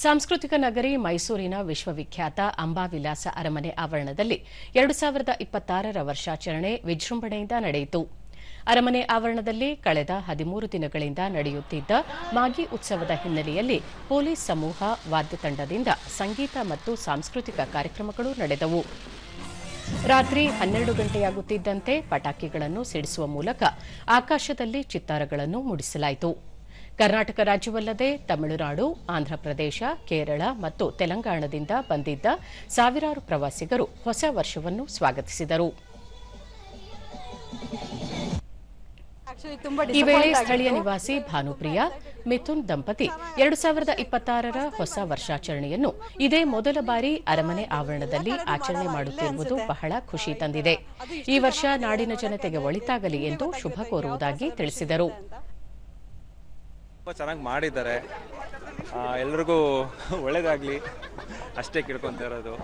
ಸಾಂಸ್ಕೃತಿಕ ನಗರಿ ಮೈಸೂರಿನ ವಿಶ್ವವಿಖ್ಯಾತ ಅಂಬಾವಿಲಾಸ ಅರಮನೆ ಆವರಣದಲ್ಲಿ ಎರಡು ಸಾವಿರದ ಇಪ್ಪತ್ತಾರರ ವರ್ಷಾಚರಣೆ ವಿಜೃಂಭಣೆಯಿಂದ ನಡೆಯಿತು. ಅರಮನೆ ಆವರಣದಲ್ಲಿ ಕಳೆದ ಹದಿಮೂರು ದಿನಗಳಿಂದ ನಡೆಯುತ್ತಿದ್ದ ಮಾಗಿ ಉತ್ಸವದ ಹಿನ್ನೆಲೆಯಲ್ಲಿ ಪೊಲೀಸ್ ಸಮೂಹ, ವಾದ್ಯ ತಂಡದಿಂದ ಸಂಗೀತ ಮತ್ತು ಸಾಂಸ್ಕೃತಿಕ ಕಾರ್ಯಕ್ರಮಗಳು ನಡೆದವು. ರಾತ್ರಿ ಹನ್ನೆರಡು ಗಂಟೆಯಾಗುತ್ತಿದ್ದಂತೆ ಪಟಾಕಿಗಳನ್ನು ಸಿಡಿಸುವ ಮೂಲಕ ಆಕಾಶದಲ್ಲಿ ಚಿತ್ತಾರಗಳನ್ನು ಮೂಡಿಸಲಾಯಿತು. ಕರ್ನಾಟಕ ರಾಜ್ಯವಲ್ಲದೆ ತಮಿಳುನಾಡು ಆಂಧ್ರಪ್ರದೇಶ ಕೇರಳ ಮತ್ತು ತೆಲಂಗಾಣದಿಂದ ಬಂದಿದ್ದ ಸಾವಿರಾರು ಪ್ರವಾಸಿಗರು ಹೊಸ ವರ್ಷವನ್ನು ಸ್ವಾಗತಿಸಿದರು. ಈ ವೇಳೆ ಸ್ಥಳೀಯ ನಿವಾಸಿ ಭಾನುಪ್ರಿಯಾ ಮಿಥುನ್ ದಂಪತಿ ಎರಡು ಸಾವಿರದ ಇಪ್ಪತ್ತಾರರ ಹೊಸ ವರ್ಷಾಚರಣೆಯನ್ನು ಇದೇ ಮೊದಲ ಬಾರಿ ಅರಮನೆ ಆವರಣದಲ್ಲಿ ಆಚರಣೆ ಮಾಡುತ್ತಿರುವುದು ಬಹಳ ಖುಷಿ ತಂದಿದೆ. ಈ ವರ್ಷ ನಾಡಿನ ಜನತೆಗೆ ಒಳಿತಾಗಲಿ ಎಂದು ಶುಭ ಕೋರುವುದಾಗಿ ತಿಳಿಸಿದರು. ತುಂಬ ಚೆನ್ನಾಗಿ ಮಾಡಿದ್ದಾರೆ. ಎಲ್ರಿಗೂ ಒಳ್ಳೇದಾಗ್ಲಿ. ಅಷ್ಟೇ ಕೇಳ್ಕೊಂತ ಇರೋದು.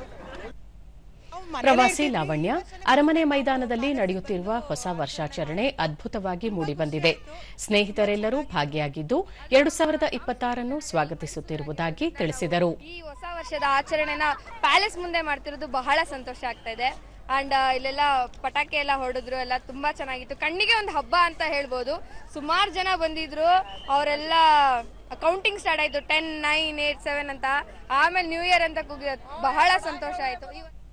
ಪ್ರವಾಸಿ ಲಾವಣ್ಯ ಅರಮನೆ ಮೈದಾನದಲ್ಲಿ ನಡೆಯುತ್ತಿರುವ ಹೊಸ ವರ್ಷಾಚರಣೆ ಅದ್ಭುತವಾಗಿ ಮೂಡಿಬಂದಿದೆ. ಸ್ನೇಹಿತರೆಲ್ಲರೂ ಭಾಗಿಯಾಗಿದ್ದು ಎರಡು ಸಾವಿರದ ಇಪ್ಪತ್ತಾರನ್ನು ಸ್ವಾಗತಿಸುತ್ತಿರುವುದಾಗಿ ತಿಳಿಸಿದರು. ಈ ಹೊಸ ವರ್ಷದ ಆಚರಣೆನ ಪ್ಯಾಲೇಸ್ ಮುಂದೆ ಮಾಡ್ತಿರೋದು ಬಹಳ ಸಂತೋಷ ಆಗ್ತಾ ಇದೆ. ಅಂಡ್ ಇಲ್ಲೆಲ್ಲ ಪಟಾಕಿ ಎಲ್ಲ ಹೊಡೆದ್ರು, ಎಲ್ಲ ತುಂಬಾ ಚೆನ್ನಾಗಿತ್ತು. ಕಣ್ಣಿಗೆ ಒಂದು ಹಬ್ಬ ಅಂತ ಹೇಳ್ಬೋದು. ಸುಮಾರು ಜನ ಬಂದಿದ್ರು. ಅವರೆಲ್ಲ ಕೌಂಟಿಂಗ್ ಸ್ಟಾರ್ಟ್ ಆಯ್ತು. ಟೆನ್ ನೈನ್ ಏಟ್ ಸೆವೆನ್ ಅಂತ. ಆಮೇಲೆ ನ್ಯೂ ಇಯರ್ ಅಂತ ಕೂಗಿದ ಬಹಳ ಸಂತೋಷ ಆಯ್ತು.